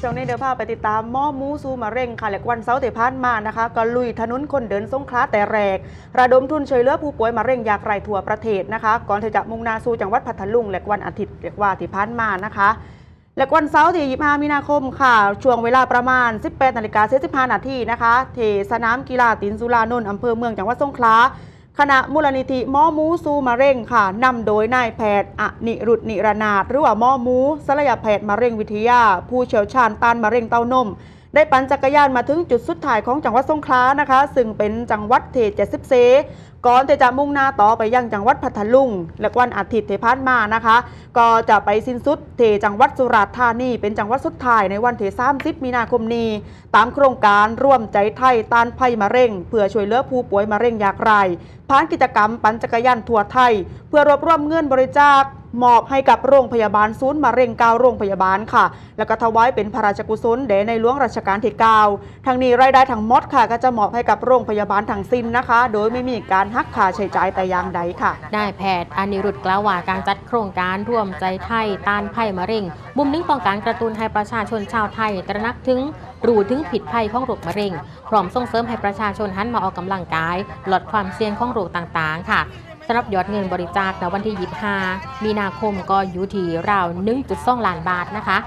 ช่วงนี้เดี๋ยวพาไปติดตามหม้อมูซูมะเร็งค่ะและวันเสาร์ที่ผ่านมานะคะก็ลุยถนนคนเดินสงขลาแต่แรก ระดมทุนช่วยเหลือผู้ป่วยมะเร็งอยากไรทั่วประเทศนะคะ ก่อนที่จะมุ่งหนาสู่จังหวัดพัทลุงและวันอาทิตย์เรียกว่าที่ผ่านมานะคะและวันเสาร์ที่25มีนาคมค่ะ ช่วงเวลาประมาณ 18นาฬิกา45นาทีนะคะที่สนามกีฬาตินสุรานนท์อำเภอเมืองจังหวัดสงขลา คณะมูลนิธิหมอมูซูมะเร็งค่ะนำโดยนายแพทย์อนิรุตนิรนาถหรือว่าหมอมูศัลยแพทย์มะเร็งวิทยา ผู้เชี่ยวชาญต้านมะเร็งเต้านม ได้ปั่นจักรยานมาถึงจุดสุดท้ายของจังหวัดสงขลานะคะ ซึ่งเป็นจังหวัดเทเจสิบเซก่อนที่จะมุ่งหน้าต่อไปยังจังหวัดพัทลุง และวันอาทิตย์เที่ผ่านมานะคะ ก็จะไปสิ้นสุดเทจังหวัดสุราษฎร์ธานีเป็นจังหวัดสุดท้ายในวันเที่30มีนาคมนี้ ตามโครงการร่วมใจไทยต้านภัยมะเร็ง เพื่อช่วยเหลือผู้ป่วยมะเร็งอยากไรผ่านกิจกรรมปั่นจักรยานทั่วไทย เพื่อรวบรวมเงินบริจาค มอบให้กับโรงพยาบาลศูนย์มะเร็งเก้าโรงพยาบาลค่ะ แล้วก็ถวายเป็นพระราชกุศลแด่ในหลวงรัชกาลที่9ทางนี้รายได้ทั้งหมดค่ะ ก็จะมอบให้กับโรงพยาบาลทั้งสิ้นนะคะ โดยไม่มีการหักค่าใช้จ่ายแต่อย่างใดค่ะนายแพทย์อานิรุตกล่าวว่าการจัดโครงการร่วมใจไทยต้านภัยมะเร็ง มุมหนึงต้องการกระตุ้นให้ประชาชนชาวไทยตระหนักถึงรู้ถึงผิดภัยของโรคมะเร็ง พร้อมส่งเสริมให้ประชาชนหันมาออกกำลังกาย ลดความเสี่ยงของโรคต่างๆ ค่ะ สำหรับยอดเงินบริจาคในวันที่ 25 มีนาคมก็อยู่ที่ราว 1.2 ล้านบาทนะคะ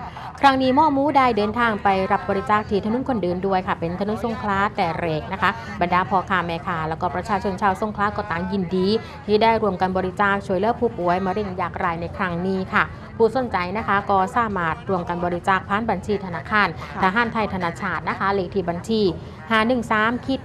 ครั้งนี้ม่อมูได้เดินทางไปรับบริจาคที่ถนนคนเดินด้วยค่ะ เป็นถนนสงขลาแต่เรกนะคะ บรรดาพ่อค้าแม่ค้าแล้วก็ประชาชนชาวสงขลาก็ต่างยินดี ที่ได้รวมกันบริจาคช่วยเหลือผู้ป่วยมะเร็งอยากไรในครั้งนี้ค่ะผู้สนใจนะคะก็สามารถรวมกันบริจาคผ่านบัญชีธนาคารทหารไทยธนาชาตินะคะเลขที่บัญชี 513คิด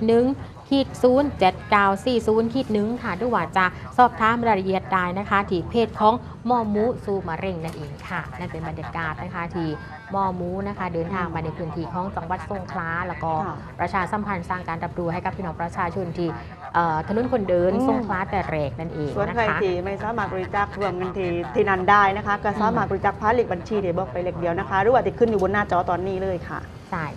หนึ่งขีด0 7 9 4 0ขีดหนึ่งค่ะด้วยว่าจะสอบถามรายละเอียดได้นะคะที่เพจของหมอหมูซูมะเร็งนั่นเองค่ะนั่นเป็นบรรยากาศนะคะที่หมอหมูนะคะ เดินทางมาในพื้นที่ของจังหวัดสงขลาแล้วก็ค่ะประชาสัมพันธ์สร้างการรับรู้ให้กับพี่น้องประชาชนที่เอ่อถนนคนเดินอืมสงขลาแต่แรกนั่นเองส่วนนะใครคะที่ไม่สามารถบริจาครวมเงินที่ที่นั้นได้นะคะ ก็สามารถบริจาคผ่านเลขบัญชีที่บอกไปเลขเดียวนะคะ หรือว่าที่ขึ้นอยู่บนหน้าจอตอนนี้เลยค่ะใช่